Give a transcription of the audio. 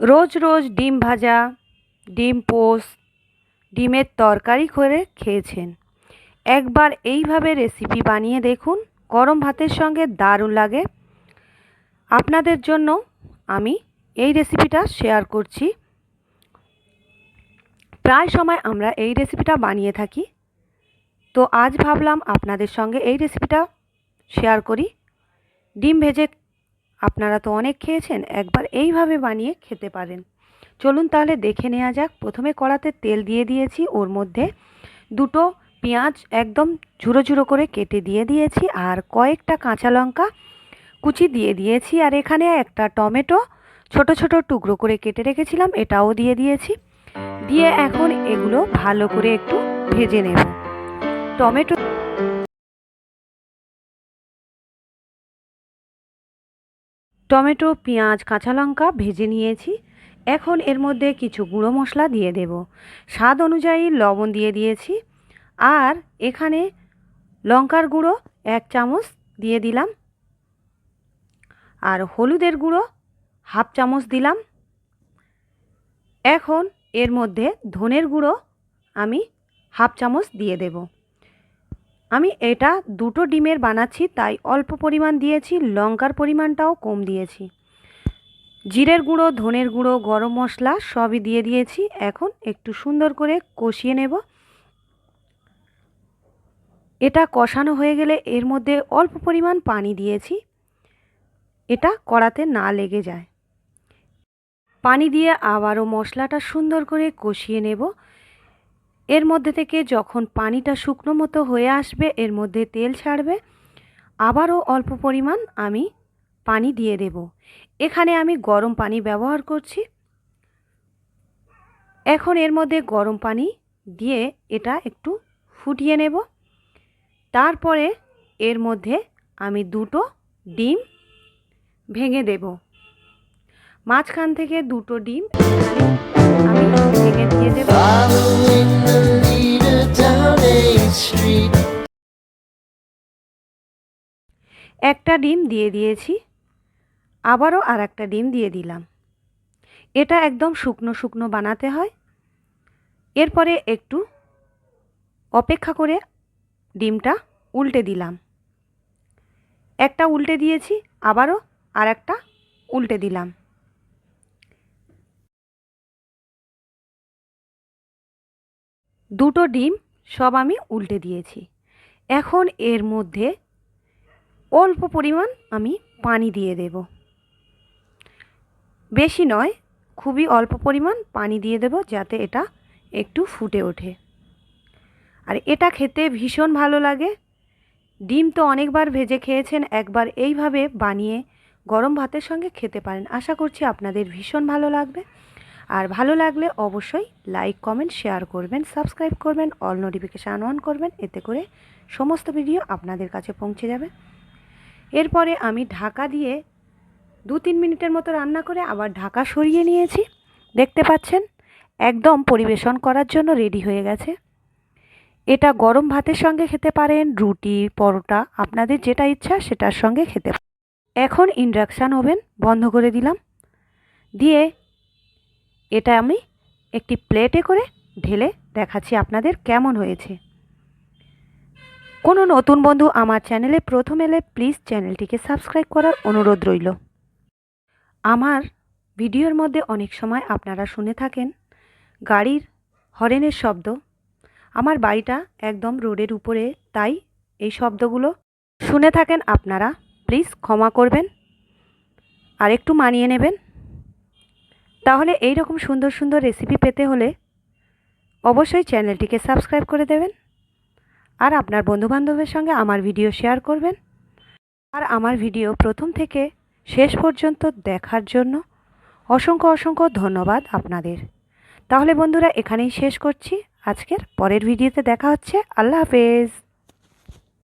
রোজ রোজ ডিম ভাজা, ডিম পোস্ট ডিমের তরকারি করে খেয়েছেন। একবার এইভাবে রেসিপি বানিয়ে দেখুন, গরম ভাতের সঙ্গে দারুণ লাগে। আপনাদের জন্য আমি এই রেসিপিটা শেয়ার করছি। প্রায় সময় আমরা এই রেসিপিটা বানিয়ে থাকি। তো আজ ভাবলাম আপনাদের সঙ্গে এই রেসিপিটা শেয়ার করি। ডিম ভেজে আপনারা তো অনেক খেয়েছেন, একবার এইভাবে বানিয়ে খেতে পারেন। চলুন তাহলে দেখে নেওয়া যাক। প্রথমে কড়াতে তেল দিয়ে দিয়েছি, ওর মধ্যে দুটো পেঁয়াজ একদম ঝুড়ো ঝুড়ো করে কেটে দিয়ে দিয়েছি আর কয়েকটা কাঁচা লঙ্কা কুচি দিয়ে দিয়েছি আর এখানে একটা টমেটো ছোট ছোট টুকরো করে কেটে রেখেছিলাম, এটাও দিয়ে দিয়েছি। দিয়ে এখন এগুলো ভালো করে একটু ভেজে নেব। টমেটো টমেটো, পেঁয়াজ, কাঁচা লঙ্কা ভেজে নিয়েছি। এখন এর মধ্যে কিছু গুঁড়ো মশলা দিয়ে দেব। স্বাদ অনুযায়ী লবণ দিয়ে দিয়েছি। আর এখানে লঙ্কার গুঁড়ো এক চামচ দিয়ে দিলাম। আর হলুদের গুঁড়ো হাফ চামচ দিলাম। এখন এর মধ্যে ধনের গুঁড়ো আমি হাফ চামচ দিয়ে দেব। আমি এটা দুটো ডিমের বানাচ্ছি, তাই অল্প পরিমাণ দিয়েছি, লঙ্কার পরিমাণটাও কম দিয়েছি। জিরের গুঁড়ো, ধনের গুঁড়ো, গরম মশলা সবই দিয়ে দিয়েছি। এখন একটু সুন্দর করে কষিয়ে নেব। এটা কষানো হয়ে গেলে এর মধ্যে অল্প পরিমাণ পানি দিয়েছি। এটা কড়াতে না লেগে যায়। পানি দিয়ে আবারও মশলাটা সুন্দর করে কষিয়ে নেব। এর মধ্যে থেকে যখন পানিটা শুকনো মতো হয়ে আসবে, এর মধ্যে তেল ছাড়বে। আবারও অল্প পরিমাণ আমি পানি দিয়ে দেব। এখানে আমি গরম পানি ব্যবহার করছি। এখন এর মধ্যে গরম পানি দিয়ে এটা একটু ফুটিয়ে নেব। তারপরে এর মধ্যে আমি দুটো ডিম ভেঙে দেব। মাঝখান থেকে দুটো ডিম আমি একটা ডিম দিয়ে দিয়েছি, আবারও আর একটা ডিম দিয়ে দিলাম। এটা একদম শুকনো শুকনো বানাতে হয়। এরপরে একটু অপেক্ষা করে ডিমটা উল্টে দিলাম। একটা উল্টে দিয়েছি, আবারও আর একটা উল্টে দিলাম। দুটো ডিম সব আমি উল্টে দিয়েছি। এখন এর মধ্যে অল্প পরিমাণ আমি পানি দিয়ে দেব। বেশি নয়, খুবই অল্প পরিমাণ পানি দিয়ে দেব যাতে এটা একটু ফুটে ওঠে। আর এটা খেতে ভীষণ ভালো লাগে। ডিম তো অনেকবার ভেজে খেয়েছেন, একবার এইভাবে বানিয়ে গরম ভাতের সঙ্গে খেতে পারেন। আশা করছি আপনাদের ভীষণ ভালো লাগবে। আর ভালো লাগলে অবশ্যই লাইক, কমেন্ট, শেয়ার করবেন, সাবস্ক্রাইব করবেন, অল নোটিফিকেশান অন করবেন, এতে করে সমস্ত ভিডিও আপনাদের কাছে পৌঁছে যাবে। এরপরে আমি ঢাকা দিয়ে দু তিন মিনিটের মতো রান্না করে আবার ঢাকা সরিয়ে নিয়েছি। দেখতে পাচ্ছেন, একদম পরিবেশন করার জন্য রেডি হয়ে গেছে। এটা গরম ভাতের সঙ্গে খেতে পারেন, রুটি, পরোটা, আপনাদের যেটা ইচ্ছা সেটার সঙ্গে খেতে এখন ইন্ডাকশান ওভেন বন্ধ করে দিলাম। দিয়ে এটা আমি একটি প্লেটে করে ঢেলে দেখাচ্ছি আপনাদের কেমন হয়েছে। কোনো নতুন বন্ধু আমার চ্যানেলে প্রথম এলে প্লিজ চ্যানেলটিকে সাবস্ক্রাইব করার অনুরোধ রইল। আমার ভিডিওর মধ্যে অনেক সময় আপনারা শুনে থাকেন গাড়ির হরেনের শব্দ। আমার বাড়িটা একদম রোডের উপরে, তাই এই শব্দগুলো শুনে থাকেন আপনারা। প্লিজ ক্ষমা করবেন। আর একটু মানিয়ে নেবেন। তাহলে এই রকম সুন্দর সুন্দর রেসিপি পেতে হলে অবশ্যই চ্যানেলটিকে সাবস্ক্রাইব করে দেবেন। আর আপনার বন্ধুবান্ধবের সঙ্গে আমার ভিডিও শেয়ার করবেন। আর আমার ভিডিও প্রথম থেকে শেষ পর্যন্ত দেখার জন্য অসংখ্য অসংখ্য ধন্যবাদ আপনাদের। তাহলে বন্ধুরা, এখানেই শেষ করছি। আজকের পরের ভিডিওতে দেখা হচ্ছে। আল্লাহ হাফেজ।